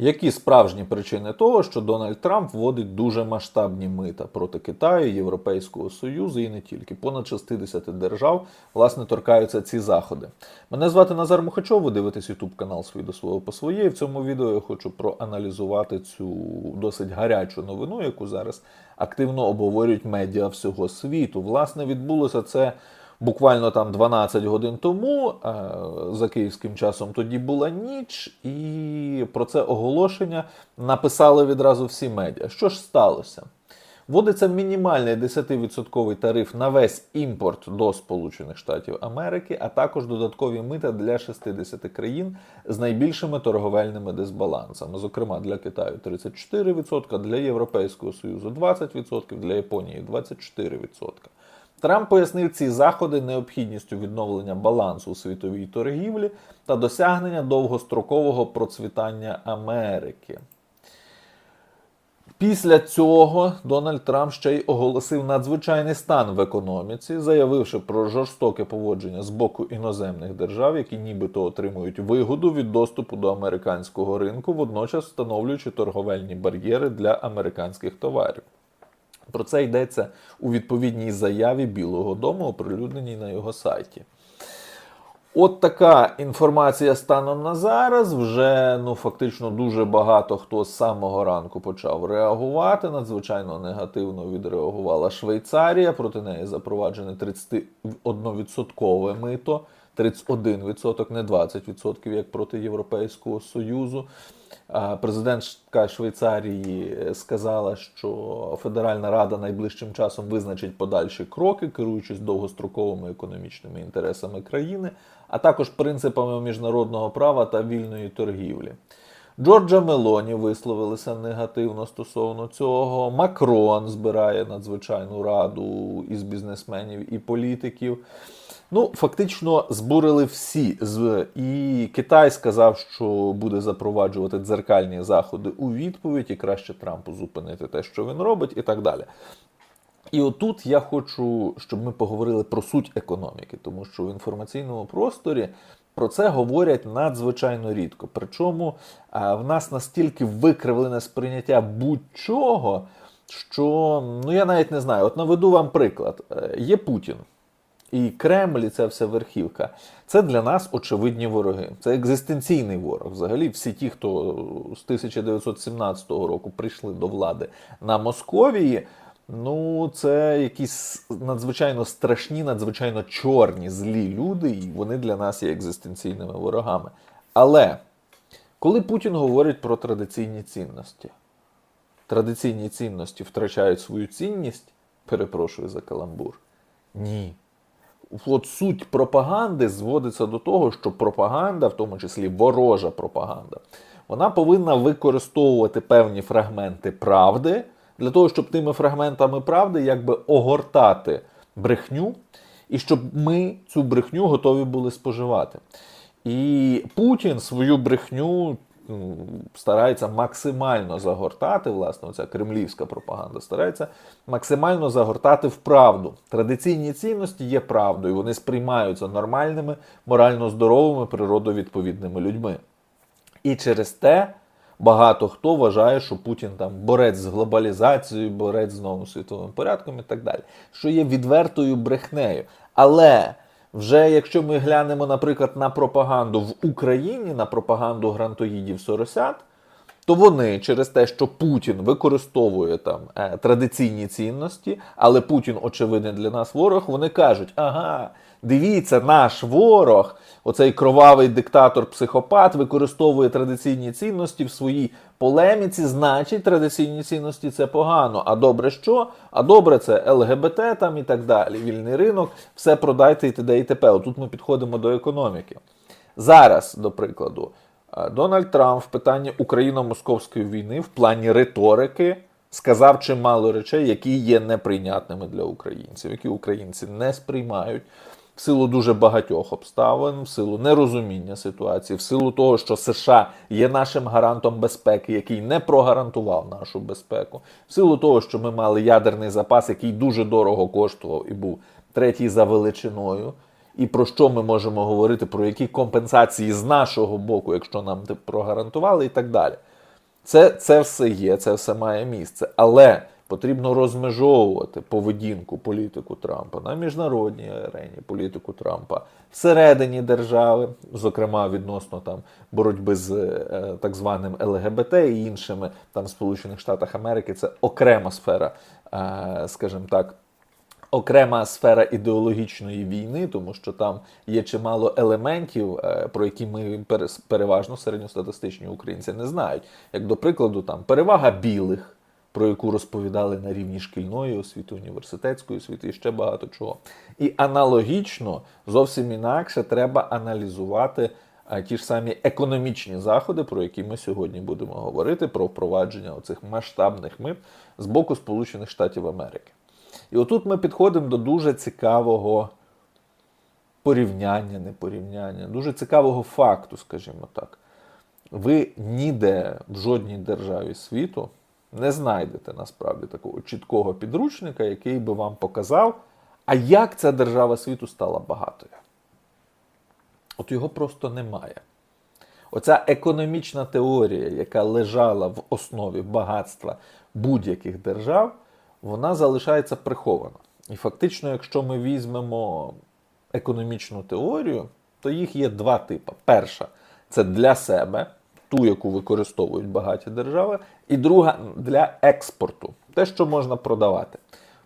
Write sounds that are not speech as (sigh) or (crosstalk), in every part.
Які справжні причини того, що Дональд Трамп вводить дуже масштабні мита проти Китаю, Європейського Союзу і не тільки понад 60 держав власне торкаються ці заходи. Мене звати Назар Мухачов. Ви дивитесь YouTube канал «Свій до свого по своє. В цьому відео я хочу проаналізувати цю досить гарячу новину, яку зараз активно обговорюють медіа всього світу. Власне, відбулося це. Буквально там 12 годин тому е, за київським часом тоді була ніч, і про це оголошення написали відразу всі медіа. Що ж сталося? Вводиться мінімальний 10% тариф на весь імпорт до Сполучених Штатів Америки, а також додаткові мита для 60 країн з найбільшими торговельними дисбалансами. Зокрема, для Китаю 34%, для Європейського Союзу 20%, для Японії 24%. Трамп пояснив ці заходи необхідністю відновлення балансу у світовій торгівлі та досягнення довгострокового процвітання Америки. Після цього Дональд Трамп ще й оголосив надзвичайний стан в економіці, заявивши про жорстоке поводження з боку іноземних держав, які нібито отримують вигоду від доступу до американського ринку, водночас встановлюючи торговельні бар'єри для американських товарів. Про це йдеться у відповідній заяві Білого Дому, оприлюдненій на його сайті. От така інформація станом на зараз. Вже ну фактично дуже багато хто з самого ранку почав реагувати. Надзвичайно негативно відреагувала Швейцарія. Проти неї запроваджене 31% мито, 31%, не 20%, як проти Європейського Союзу. Президентка Швейцарії сказала, що Федеральна Рада найближчим часом визначить подальші кроки, керуючись довгостроковими економічними інтересами країни, а також принципами міжнародного права та вільної торгівлі. Джорджа Мелоні висловилися негативно стосовно цього. Макрон збирає надзвичайну раду із бізнесменів і політиків. Ну, фактично збурили всі. І Китай сказав, що буде запроваджувати дзеркальні заходи у відповідь, і краще Трампу зупинити те, що він робить, і так далі. І отут я хочу, щоб ми поговорили про суть економіки, тому що в інформаційному просторі про це говорять надзвичайно рідко. Причому в нас настільки викривлене сприйняття будь-чого, що ну я навіть не знаю. От наведу вам приклад: Е, є Путін. І Кремль, і ця вся верхівка, це для нас очевидні вороги. Це екзистенційний ворог. Взагалі, всі ті, хто з 1917 року прийшли до влади на Московії, ну це якісь надзвичайно страшні, надзвичайно чорні, злі люди, і вони для нас є екзистенційними ворогами. Але коли Путін говорить про традиційні цінності, традиційні цінності втрачають свою цінність, перепрошую за каламбур. Ні от суть пропаганди зводиться до того, що пропаганда, в тому числі ворожа пропаганда, вона повинна використовувати певні фрагменти правди для того, щоб тими фрагментами правди якби огортати брехню, і щоб ми цю брехню готові були споживати. І Путін свою брехню старається максимально загортати, власне, оця кремлівська пропаганда старається максимально загортати в правду. Традиційні цінності є правдою, вони сприймаються нормальними, морально здоровими, природовідповідними людьми. І через те багато хто вважає, що Путін там борець з глобалізацією, борець з новим світовим порядком і так далі, що є відвертою брехнею. Але. Вже якщо ми глянемо, наприклад, на пропаганду в Україні, на пропаганду грантоїдів Соросят, то вони через те, що Путін використовує там е, традиційні цінності, але Путін, очевидний для нас ворог, вони кажуть, ага, дивіться, наш ворог, оцей кровавий диктатор-психопат, використовує традиційні цінності в своїй полеміці, значить, традиційні цінності це погано. А добре що? А добре, це ЛГБТ там і так далі. Вільний ринок, все продайте і т.д. і т.п. Отут ми підходимо до економіки. Зараз, до прикладу. Дональд Трамп в питанні Україно-московської війни в плані риторики сказав чимало речей, які є неприйнятними для українців, які українці не сприймають в силу дуже багатьох обставин, в силу нерозуміння ситуації, в силу того, що США є нашим гарантом безпеки, який не прогарантував нашу безпеку, в силу того, що ми мали ядерний запас, який дуже дорого коштував і був третій за величиною. І про що ми можемо говорити, про які компенсації з нашого боку, якщо нам прогарантували, і так далі. Це, це все є, це все має місце. Але потрібно розмежовувати поведінку політику Трампа на міжнародній арені, політику Трампа всередині держави, зокрема відносно там боротьби з е, так званим ЛГБТ і іншими там Сполучених Штатах Америки. Це окрема сфера, е, скажімо так окрема сфера ідеологічної війни, тому що там є чимало елементів, е, про які ми переважно середньостатистичні українці не знають. Як до прикладу, там перевага білих, про яку розповідали на рівні шкільної освіти, університетської освіти і ще багато чого. І аналогічно зовсім інакше треба аналізувати. Ті ж самі економічні заходи, про які ми сьогодні будемо говорити, про впровадження оцих масштабних мит з боку Сполучених Штатів Америки. І отут ми підходимо до дуже цікавого порівняння, не порівняння, дуже цікавого факту, скажімо так. Ви ніде в жодній державі світу не знайдете насправді такого чіткого підручника, який би вам показав, а як ця держава світу стала багатою. От його просто немає. Оця економічна теорія, яка лежала в основі багатства будь-яких держав, вона залишається прихована. І фактично, якщо ми візьмемо економічну теорію, то їх є два типи. Перша це для себе, ту, яку використовують багаті держави, і друга для експорту, те, що можна продавати.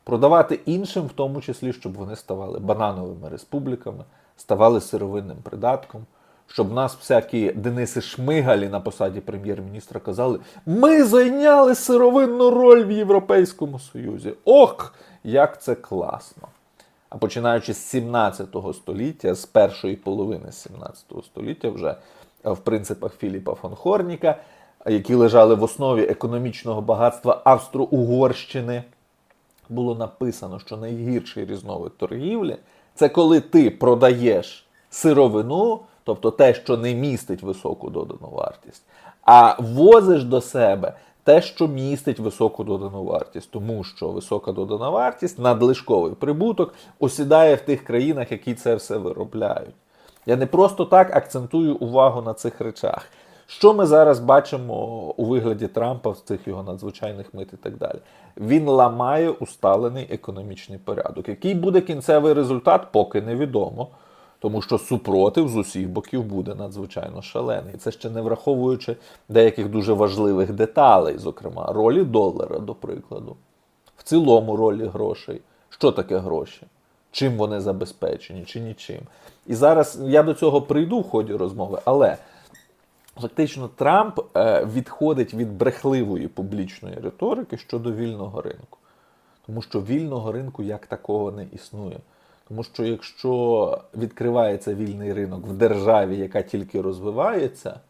Продавати іншим, в тому числі, щоб вони ставали банановими республіками, ставали сировинним придатком, щоб нас всякі Дениси Шмигалі на посаді прем'єр-міністра казали: ми зайняли сировинну роль в Європейському Союзі. Ох, як це класно! А починаючи з 17 століття, з першої половини 17 століття, вже в принципах Філіпа фон Хорніка, які лежали в основі економічного багатства Австро-Угорщини, було написано, що найгірший різновид торгівлі це коли ти продаєш сировину, тобто те, що не містить високу додану вартість, а возиш до себе те, що містить високу додану вартість, тому що висока додана вартість, надлишковий прибуток осідає в тих країнах, які це все виробляють. Я не просто так акцентую увагу на цих речах. Що ми зараз бачимо у вигляді Трампа в цих його надзвичайних мит і так далі? Він ламає усталений економічний порядок. Який буде кінцевий результат, поки невідомо. Тому що супротив з усіх боків буде надзвичайно шалений. Це ще не враховуючи деяких дуже важливих деталей, зокрема ролі долара, до прикладу, в цілому ролі грошей. Що таке гроші? Чим вони забезпечені, чи нічим. І зараз я до цього прийду в ході розмови, але фактично Трамп е, відходить від брехливої публічної риторики щодо вільного ринку. Тому що вільного ринку як такого не існує. Тому що якщо відкривається вільний ринок в державі, яка тільки розвивається,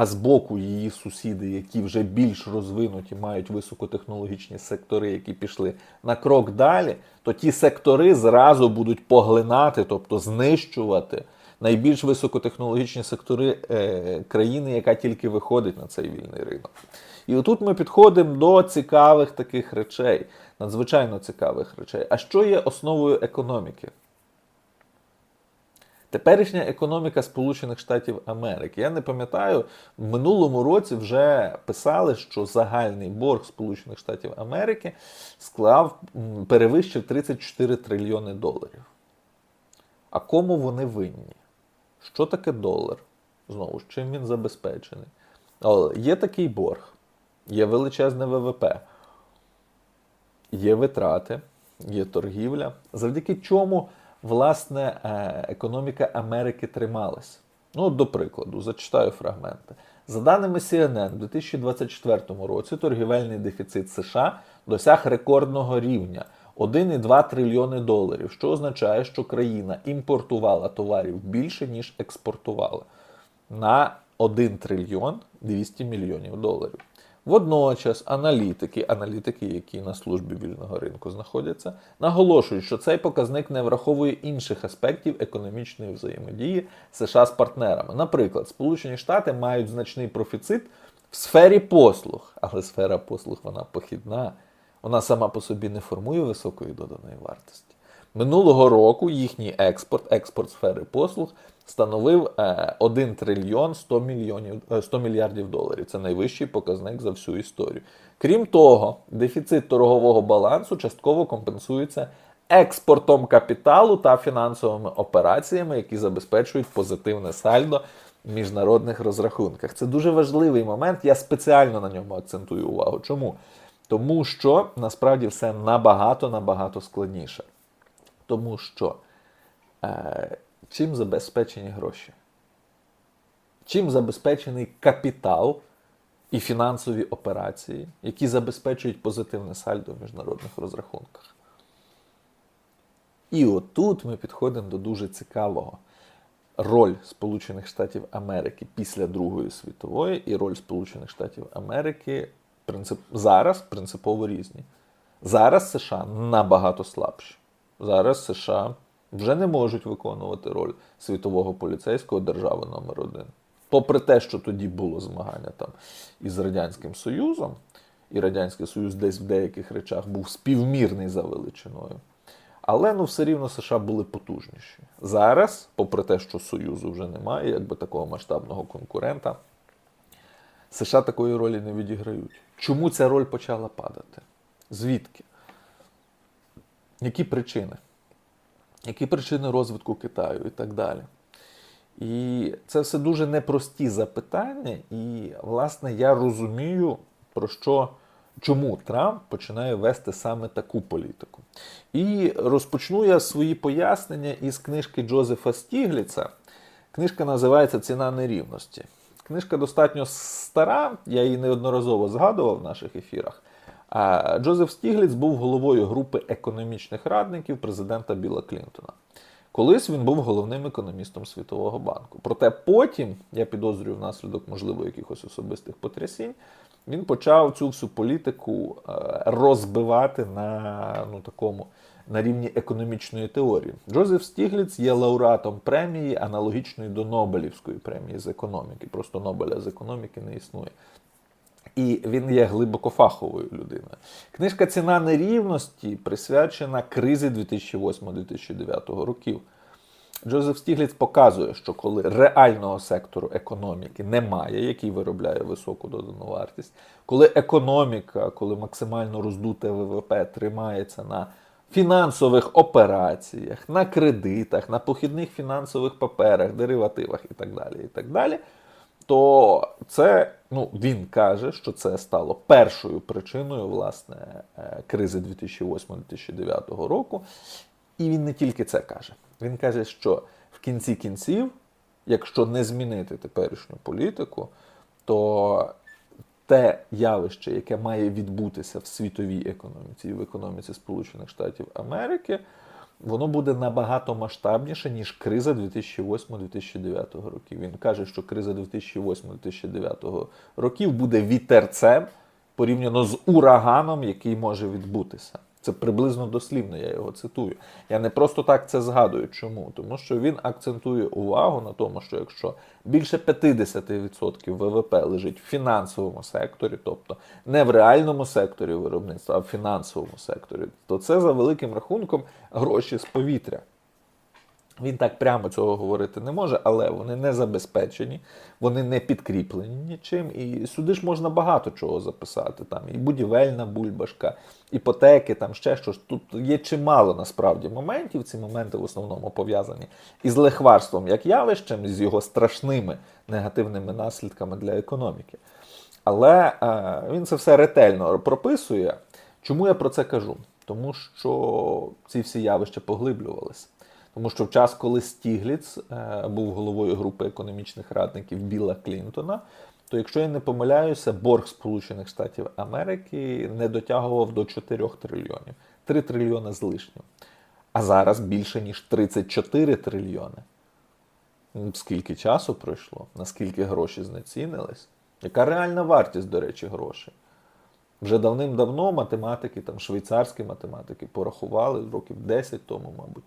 а з боку її сусіди, які вже більш розвинуті, мають високотехнологічні сектори, які пішли на крок далі, то ті сектори зразу будуть поглинати, тобто знищувати найбільш високотехнологічні сектори е, країни, яка тільки виходить на цей вільний ринок. І отут ми підходимо до цікавих таких речей, надзвичайно цікавих речей. А що є основою економіки? Теперішня економіка Сполучених Штатів Америки. Я не пам'ятаю, в минулому році вже писали, що загальний борг Сполучених Штатів Америки склав перевищив 34 трильйони доларів. А кому вони винні? Що таке долар? Знову ж, чим він забезпечений? Але є такий борг, є величезне ВВП, є витрати, є торгівля, завдяки чому власне е, економіка Америки трималась. Ну, до прикладу, зачитаю фрагменти. За даними CNN, у 2024 році торгівельний дефіцит США досяг рекордного рівня 1,2 трильйони доларів, що означає, що країна імпортувала товарів більше, ніж експортувала на 1 трильйон 200 мільйонів доларів. Водночас аналітики, аналітики, які на службі вільного ринку знаходяться, наголошують, що цей показник не враховує інших аспектів економічної взаємодії США з партнерами. Наприклад, Сполучені Штати мають значний профіцит в сфері послуг, але сфера послуг вона похідна, вона сама по собі не формує високої доданої вартості. Минулого року їхній експорт, експорт сфери послуг становив е, 1 трильйон 100, мільйонів, е, 100 мільярдів доларів. Це найвищий показник за всю історію. Крім того, дефіцит торгового балансу частково компенсується експортом капіталу та фінансовими операціями, які забезпечують позитивне сальдо в міжнародних розрахунках. Це дуже важливий момент. Я спеціально на ньому акцентую увагу. Чому? Тому що насправді все набагато набагато складніше. Тому що е, чим забезпечені гроші? Чим забезпечений капітал і фінансові операції, які забезпечують позитивне сальдо в міжнародних розрахунках? І отут ми підходимо до дуже цікавого. Роль Сполучених Штатів Америки після Другої світової і роль Сполучених Штатів Америки принцип... зараз принципово різні. Зараз США набагато слабші. Зараз США вже не можуть виконувати роль світового поліцейського держави номер один. Попри те, що тоді було змагання там із Радянським Союзом, і Радянський Союз десь в деяких речах був співмірний за величиною. Але ну все рівно США були потужніші. Зараз, попри те, що Союзу вже немає, якби такого масштабного конкурента, США такої ролі не відіграють. Чому ця роль почала падати? Звідки? Які причини? Які причини розвитку Китаю і так далі? І це все дуже непрості запитання, і, власне, я розумію, про що, чому Трамп починає вести саме таку політику. І розпочну я свої пояснення із книжки Джозефа Стігліца. Книжка називається Ціна нерівності. Книжка достатньо стара, я її неодноразово згадував в наших ефірах. Джозеф Стігліц був головою групи економічних радників президента Біла Клінтона. Колись він був головним економістом Світового банку. Проте потім, я підозрюю, внаслідок, можливо, якихось особистих потрясінь, він почав цю всю політику е, розбивати на ну, такому на рівні економічної теорії. Джозеф Стігліц є лауреатом премії, аналогічної до Нобелівської премії з економіки. Просто Нобеля з економіки не існує. І він є глибокофаховою людиною. Книжка Ціна нерівності присвячена кризі 2008-2009 років. Джозеф Стігліц показує, що коли реального сектору економіки немає, який виробляє високу додану вартість, коли економіка, коли максимально роздуте ВВП тримається на фінансових операціях, на кредитах, на похідних фінансових паперах, деривативах і так далі, і так далі, то це ну, він каже, що це стало першою причиною власне е, кризи 2008-2009 року. І він не тільки це каже. Він каже, що в кінці кінців, якщо не змінити теперішню політику, то те явище, яке має відбутися в світовій економіці і в економіці Сполучених Штатів Америки, воно буде набагато масштабніше, ніж криза 2008-2009 років. Він каже, що криза 2008-2009 років буде вітерцем порівняно з ураганом, який може відбутися. Це приблизно дослівно, я його цитую. Я не просто так це згадую. Чому? Тому що він акцентує увагу на тому, що якщо більше 50% ВВП лежить в фінансовому секторі, тобто не в реальному секторі виробництва, а в фінансовому секторі, то це за великим рахунком гроші з повітря. Він так прямо цього говорити не може, але вони не забезпечені, вони не підкріплені нічим. І сюди ж можна багато чого записати. Там і будівельна бульбашка, іпотеки, там ще щось. Тут є чимало насправді моментів. Ці моменти в основному пов'язані із лихварством як явищем, з його страшними негативними наслідками для економіки. Але е, він це все ретельно прописує. Чому я про це кажу? Тому що ці всі явища поглиблювалися. Тому що в час, коли Стігліц е, був головою групи економічних радників Біла Клінтона, то якщо я не помиляюся, борг Сполучених Штатів Америки не дотягував до 4 трильйонів, 3 трильйони з лишнім. А зараз більше ніж 34 трильйони. Скільки часу пройшло, наскільки гроші знецінились? Яка реальна вартість, до речі, грошей? Вже давним-давно математики, там швейцарські математики порахували років 10 тому, мабуть,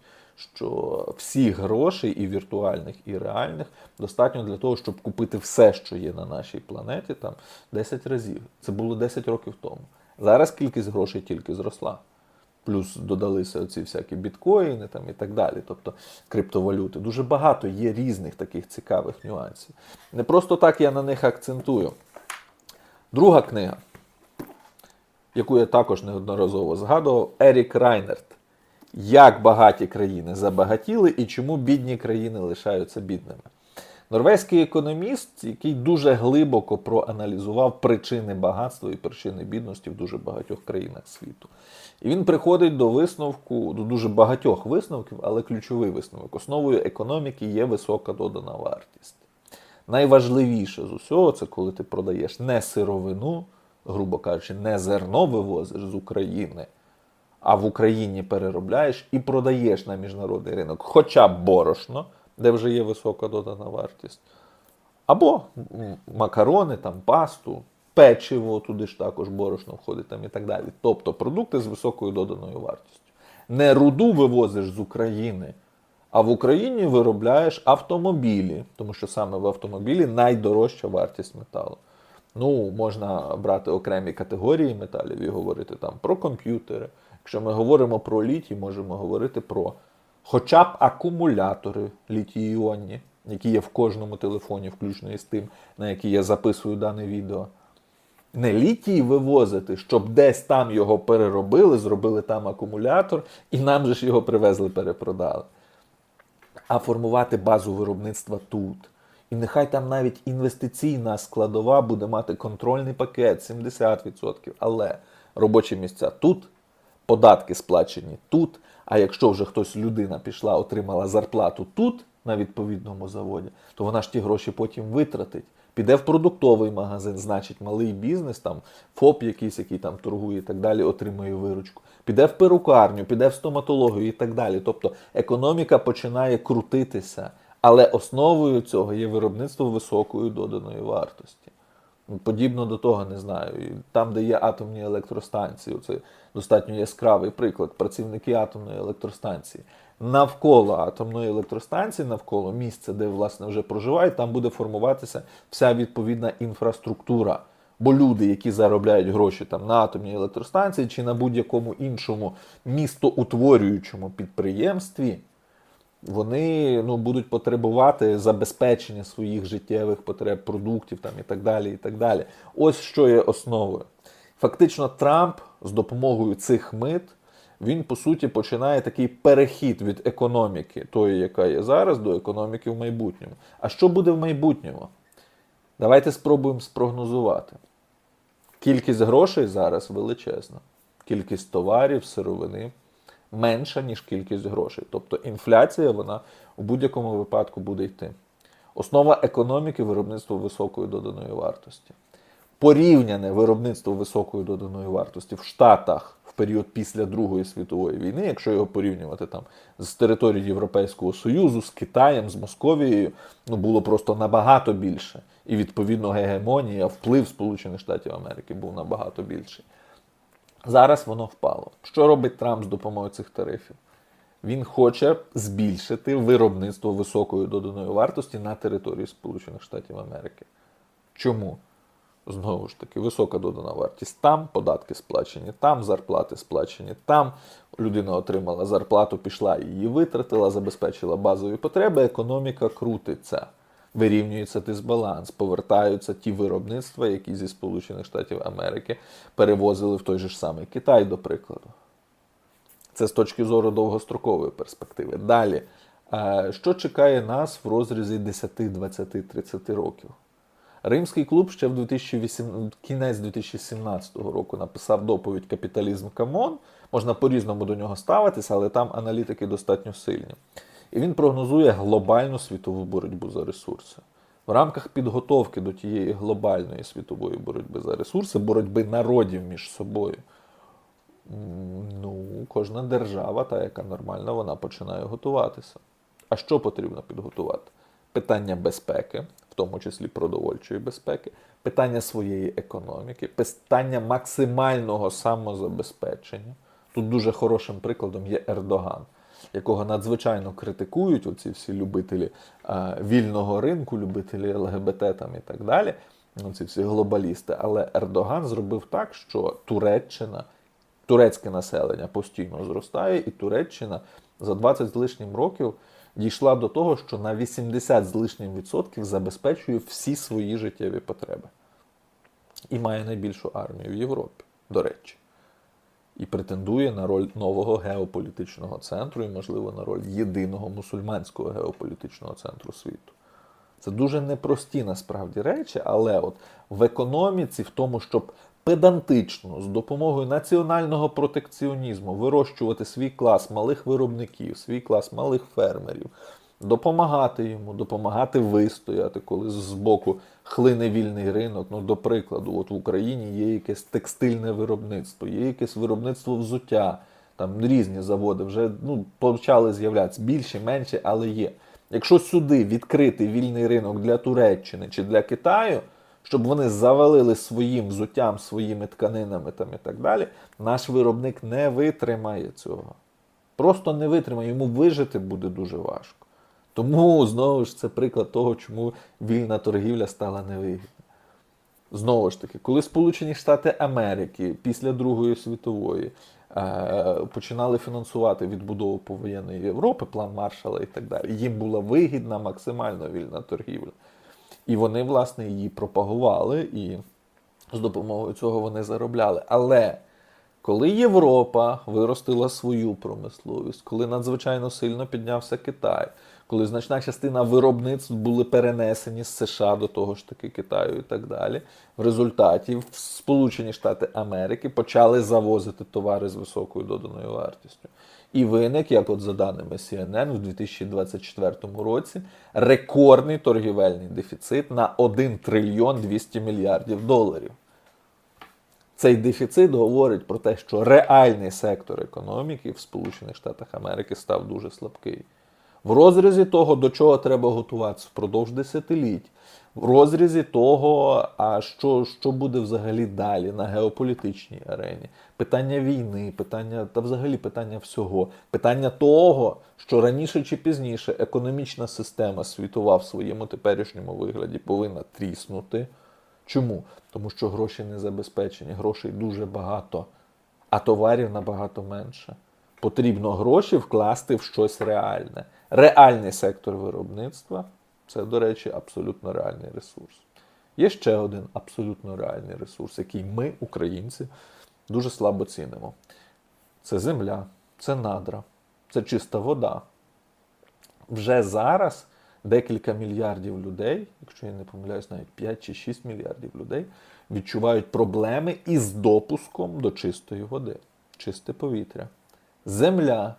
що всіх грошей, і віртуальних, і реальних, достатньо для того, щоб купити все, що є на нашій планеті, там 10 разів. Це було 10 років тому. Зараз кількість грошей тільки зросла. Плюс додалися оці всякі біткоїни там і так далі, тобто криптовалюти. Дуже багато є різних таких цікавих нюансів. Не просто так я на них акцентую. Друга книга, яку я також неодноразово згадував, Ерік Райнерт. Як багаті країни забагатіли і чому бідні країни лишаються бідними. Норвезький економіст, який дуже глибоко проаналізував причини багатства і причини бідності в дуже багатьох країнах світу. І він приходить до висновку, до дуже багатьох висновків, але ключовий висновок. Основою економіки є висока додана вартість. Найважливіше з усього це коли ти продаєш не сировину, грубо кажучи, не зерно вивозиш з України, а в Україні переробляєш і продаєш на міжнародний ринок хоча б борошно, де вже є висока додана вартість, або макарони, там, пасту, печиво, туди ж також борошно входить там і так далі. Тобто продукти з високою доданою вартістю. Не руду вивозиш з України, а в Україні виробляєш автомобілі, тому що саме в автомобілі найдорожча вартість металу. Ну, можна брати окремі категорії металів і говорити там про комп'ютери. Якщо ми говоримо про літій, можемо говорити про хоча б акумулятори літій-іонні, які є в кожному телефоні, включно із тим, на який я записую дане відео. Не літій вивозити, щоб десь там його переробили, зробили там акумулятор, і нам же ж його привезли, перепродали. А формувати базу виробництва тут. І нехай там навіть інвестиційна складова буде мати контрольний пакет 70%. Але робочі місця тут, податки сплачені тут. А якщо вже хтось людина пішла, отримала зарплату тут, на відповідному заводі, то вона ж ті гроші потім витратить. Піде в продуктовий магазин, значить малий бізнес, там ФОП якийсь, який там торгує і так далі, отримує виручку. Піде в перукарню, піде в стоматологію і так далі. Тобто економіка починає крутитися, але основою цього є виробництво високої доданої вартості. Подібно до того, не знаю. Там, де є атомні електростанції, це достатньо яскравий приклад. Працівники атомної електростанції. Навколо атомної електростанції, навколо місця, де власне вже проживають, там буде формуватися вся відповідна інфраструктура. Бо люди, які заробляють гроші там на атомній електростанції чи на будь-якому іншому містоутворюючому підприємстві, вони ну, будуть потребувати забезпечення своїх життєвих потреб, продуктів там, і так далі. і так далі. Ось що є основою. Фактично, Трамп з допомогою цих мит він по суті починає такий перехід від економіки, тої, яка є зараз, до економіки в майбутньому. А що буде в майбутньому? Давайте спробуємо спрогнозувати. Кількість грошей зараз величезна. Кількість товарів, сировини менша, ніж кількість грошей. Тобто інфляція вона у будь-якому випадку буде йти. Основа економіки виробництво високої доданої вартості. Порівняне виробництво високої доданої вартості в Штатах в період після Другої світової війни, якщо його порівнювати там з територією Європейського Союзу, з Китаєм, з Московією, ну було просто набагато більше. І відповідно гегемонія, вплив Сполучених Штатів Америки був набагато більший. Зараз воно впало. Що робить Трамп з допомогою цих тарифів? Він хоче збільшити виробництво високої доданої вартості на території Сполучених Штатів Америки. Чому? Знову ж таки, висока додана вартість. Там податки сплачені, там зарплати сплачені, там людина отримала зарплату, пішла її витратила, забезпечила базові потреби, економіка крутиться. Вирівнюється дисбаланс, повертаються ті виробництва, які зі Сполучених Штатів Америки перевозили в той же ж самий Китай, до прикладу. Це з точки зору довгострокової перспективи. Далі, е, що чекає нас в розрізі 10, 20, 30 років? Римський клуб ще в 2008, кінець 2017 року написав доповідь Капіталізм Камон. Можна по-різному до нього ставитися, але там аналітики достатньо сильні. І він прогнозує глобальну світову боротьбу за ресурси. В рамках підготовки до тієї глобальної світової боротьби за ресурси, боротьби народів між собою, ну, кожна держава, та яка нормальна, вона починає готуватися. А що потрібно підготувати? Питання безпеки, в тому числі продовольчої безпеки, питання своєї економіки, питання максимального самозабезпечення. Тут дуже хорошим прикладом є Ердоган, якого надзвичайно критикують оці всі любителі е, вільного ринку, любителі ЛГБТ там і так далі. ну, Ці всі глобалісти. Але Ердоган зробив так, що Туреччина, турецьке населення постійно зростає, і Туреччина за 20 з лишнім років дійшла до того, що на 80 з лишнім відсотків забезпечує всі свої життєві потреби. І має найбільшу армію в Європі, до речі. І претендує на роль нового геополітичного центру і, можливо, на роль єдиного мусульманського геополітичного центру світу. Це дуже непрості насправді речі, але от в економіці, в тому, щоб педантично з допомогою національного протекціонізму вирощувати свій клас малих виробників, свій клас малих фермерів, допомагати йому, допомагати вистояти, коли з боку хлине вільний ринок. Ну, до прикладу, от в Україні є якесь текстильне виробництво, є якесь виробництво взуття. Там різні заводи вже ну, почали з'являтися більше, менше, але є. Якщо сюди відкрити вільний ринок для Туреччини чи для Китаю, щоб вони завалили своїм взуттям, своїми тканинами там і так далі, наш виробник не витримає цього. Просто не витримає, йому вижити буде дуже важко. Тому знову ж це приклад того, чому вільна торгівля стала невигідна. Знову ж таки, коли Сполучені Штати Америки після Другої світової е, починали фінансувати відбудову повоєнної Європи, план Маршала і так далі, їм була вигідна максимально вільна торгівля. І вони, власне, її пропагували, і з допомогою цього вони заробляли. Але коли Європа виростила свою промисловість, коли надзвичайно сильно піднявся Китай, коли значна частина виробництв були перенесені з США до того ж таки Китаю і так далі, в результаті в Сполучені Штати Америки почали завозити товари з високою доданою вартістю. І виник, як от за даними CNN, в 2024 році рекордний торгівельний дефіцит на 1 трильйон 200 мільярдів доларів. Цей дефіцит говорить про те, що реальний сектор економіки в Сполучених Штатах Америки став дуже слабкий. В розрізі того, до чого треба готуватися впродовж десятиліть, в розрізі того, а що, що буде взагалі далі на геополітичній арені, питання війни, питання та взагалі питання всього, питання того, що раніше чи пізніше економічна система світова в своєму теперішньому вигляді повинна тріснути. Чому? Тому що гроші не забезпечені, грошей дуже багато, а товарів набагато менше. Потрібно гроші вкласти в щось реальне. Реальний сектор виробництва це, до речі, абсолютно реальний ресурс. Є ще один абсолютно реальний ресурс, який ми, українці, дуже слабо цінимо. Це земля, це надра, це чиста вода. Вже зараз декілька мільярдів людей, якщо я не помиляюсь, навіть 5 чи 6 мільярдів людей, відчувають проблеми із допуском до чистої води, чисте повітря. Земля,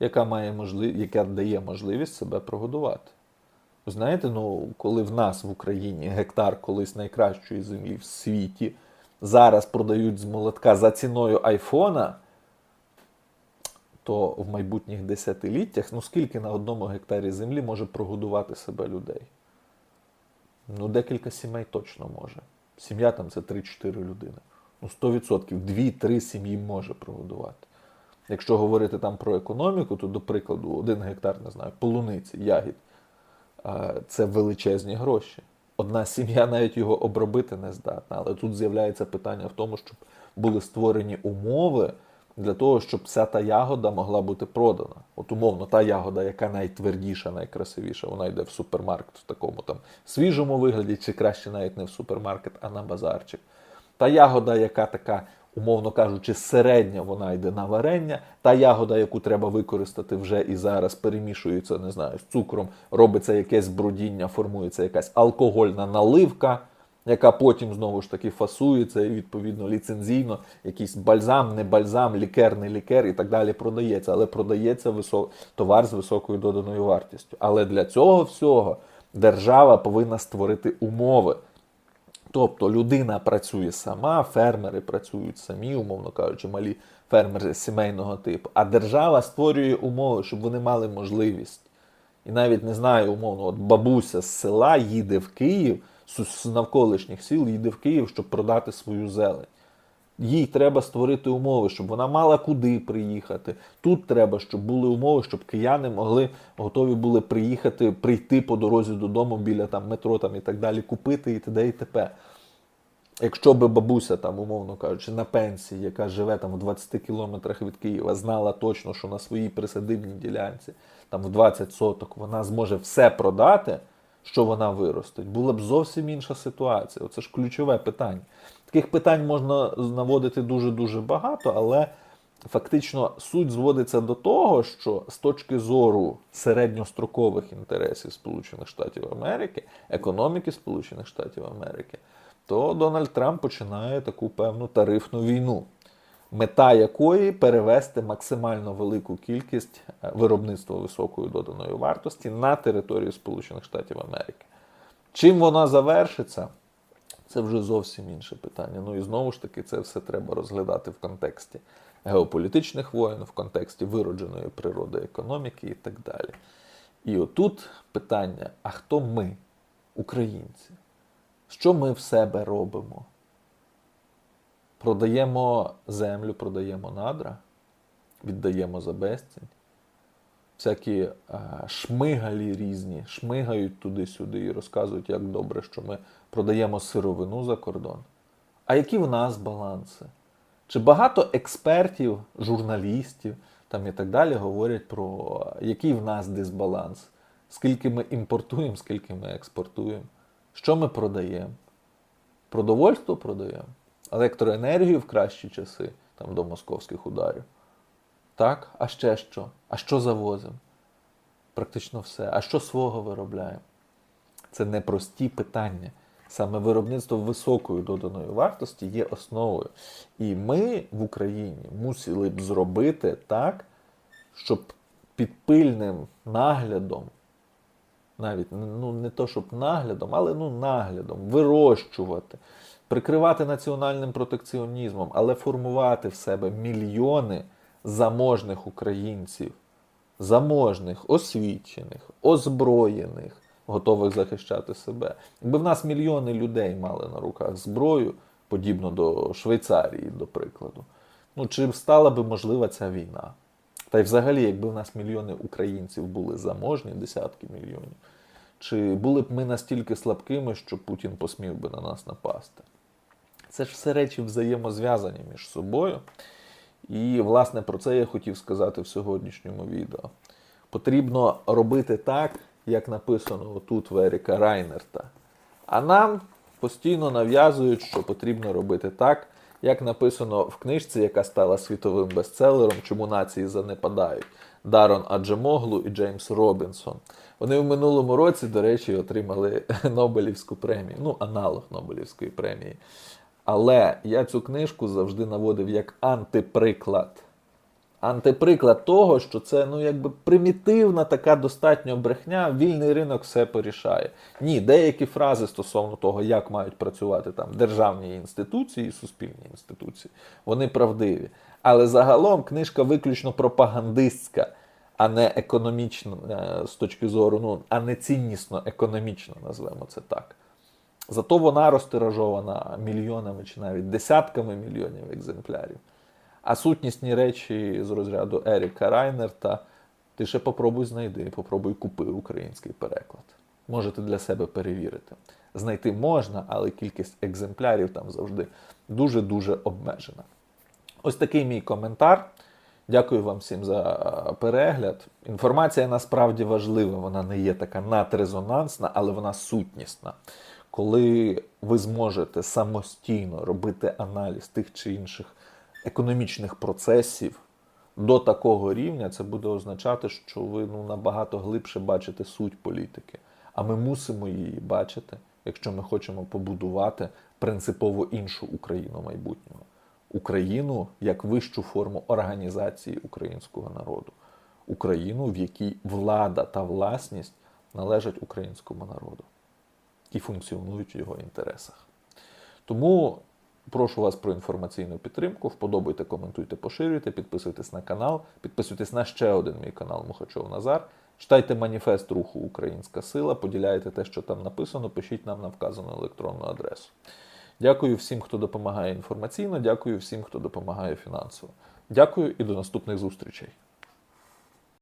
яка має можлив... яка дає можливість себе прогодувати. Знаєте, ну, коли в нас в Україні гектар колись найкращої землі в світі зараз продають з молотка за ціною айфона, то в майбутніх десятиліттях, ну скільки на одному гектарі землі може прогодувати себе людей? Ну, декілька сімей точно може. Сім'я там це 3-4 людини. Ну, 100%, 2-3 сім'ї може прогодувати. Якщо говорити там про економіку, то, до прикладу, один гектар, не знаю, полуниці, ягід це величезні гроші. Одна сім'я навіть його обробити не здатна. Але тут з'являється питання в тому, щоб були створені умови для того, щоб вся та ягода могла бути продана. От умовно, та ягода, яка найтвердіша, найкрасивіша, вона йде в супермаркет в такому там свіжому вигляді, чи краще навіть не в супермаркет, а на базарчик. Та ягода, яка така умовно кажучи, середня вона йде на варення. Та ягода, яку треба використати вже і зараз, перемішується, не знаю, з цукром, робиться якесь брудіння, формується якась алкогольна наливка, яка потім знову ж таки фасується і відповідно ліцензійно, якийсь бальзам, не бальзам, лікер, не лікер і так далі продається. Але продається висок... товар з високою доданою вартістю. Але для цього всього держава повинна створити умови. Тобто людина працює сама, фермери працюють самі, умовно кажучи, малі фермери сімейного типу, а держава створює умови, щоб вони мали можливість. І навіть не знаю, умовно, от бабуся з села їде в Київ, з навколишніх сіл їде в Київ, щоб продати свою зелень їй треба створити умови, щоб вона мала куди приїхати. Тут треба, щоб були умови, щоб кияни могли готові були приїхати, прийти по дорозі додому біля там метро там і так далі, купити і т.д. і т.п. Якщо би бабуся, там, умовно кажучи, на пенсії, яка живе там в 20 кілометрах від Києва, знала точно, що на своїй присадибній ділянці, там в 20 соток, вона зможе все продати, що вона виростить, була б зовсім інша ситуація. Оце ж ключове питання. Таких питань можна наводити дуже-дуже багато, але фактично суть зводиться до того, що з точки зору середньострокових інтересів Сполучених Штатів Америки, економіки Сполучених Штатів Америки, то Дональд Трамп починає таку певну тарифну війну, мета якої перевести максимально велику кількість е, виробництва високої доданої вартості на територію Сполучених Штатів Америки. Чим вона завершиться? Це вже зовсім інше питання. Ну і знову ж таки, це все треба розглядати в контексті геополітичних воєн, в контексті виродженої природи економіки і так далі. І отут питання: а хто ми, українці? Що ми в себе робимо? Продаємо землю, продаємо надра, віддаємо за безцінь. Всякі е, шмигалі різні, шмигають туди-сюди і розказують, як добре, що ми продаємо сировину за кордон. А які в нас баланси? Чи багато експертів, журналістів там і так далі говорять про який в нас дисбаланс, скільки ми імпортуємо, скільки ми експортуємо, що ми продаємо? Продовольство продаємо, електроенергію в кращі часи, там до московських ударів. Так, а ще що? А що завозимо? Практично все. А що свого виробляємо? Це непрості питання. Саме виробництво високої доданої вартості є основою. І ми в Україні мусили б зробити так, щоб під пильним наглядом, навіть ну не то, щоб наглядом, але ну наглядом, вирощувати, прикривати національним протекціонізмом, але формувати в себе мільйони заможних українців, заможних, освічених, озброєних, готових захищати себе. Якби в нас мільйони людей мали на руках зброю, подібно до Швейцарії, до прикладу, ну чи стала би можлива ця війна? Та й взагалі, якби в нас мільйони українців були заможні, десятки мільйонів, чи були б ми настільки слабкими, що Путін посмів би на нас напасти? Це ж все речі взаємозв'язані між собою. І, власне, про це я хотів сказати в сьогоднішньому відео. Потрібно робити так, як написано тут в Еріка Райнерта. А нам постійно нав'язують, що потрібно робити так, як написано в книжці, яка стала світовим бестселером, чому нації занепадають. Дарон Аджемоглу і Джеймс Робінсон. Вони в минулому році, до речі, отримали (laughs) Нобелівську премію, ну, аналог Нобелівської премії. Але я цю книжку завжди наводив як антиприклад. Антиприклад того, що це ну, якби примітивна така достатньо брехня, вільний ринок все порішає. Ні, деякі фрази стосовно того, як мають працювати там державні інституції і суспільні інституції, вони правдиві. Але загалом книжка виключно пропагандистська, а не економічна е, з точки зору, ну, а не ціннісно економічна, назвемо це так. Зато вона розтиражована мільйонами чи навіть десятками мільйонів екземплярів. А сутнісні речі з розряду Еріка Райнерта ти ще попробуй знайди, попробуй купи український переклад. Можете для себе перевірити. Знайти можна, але кількість екземплярів там завжди дуже-дуже обмежена. Ось такий мій коментар. Дякую вам всім за перегляд. Інформація насправді важлива, вона не є така надрезонансна, але вона сутнісна. Коли ви зможете самостійно робити аналіз тих чи інших економічних процесів до такого рівня, це буде означати, що ви ну, набагато глибше бачите суть політики. А ми мусимо її бачити, якщо ми хочемо побудувати принципово іншу Україну майбутнього. Україну як вищу форму організації українського народу, Україну, в якій влада та власність належать українському народу і функціонують в його інтересах. Тому прошу вас про інформаційну підтримку. Вподобайте, коментуйте, поширюйте, підписуйтесь на канал, підписуйтесь на ще один мій канал Мухачов Назар. Читайте маніфест руху Українська Сила, поділяйте те, що там написано, пишіть нам на вказану електронну адресу. Дякую всім, хто допомагає інформаційно, дякую всім, хто допомагає фінансово. Дякую і до наступних зустрічей.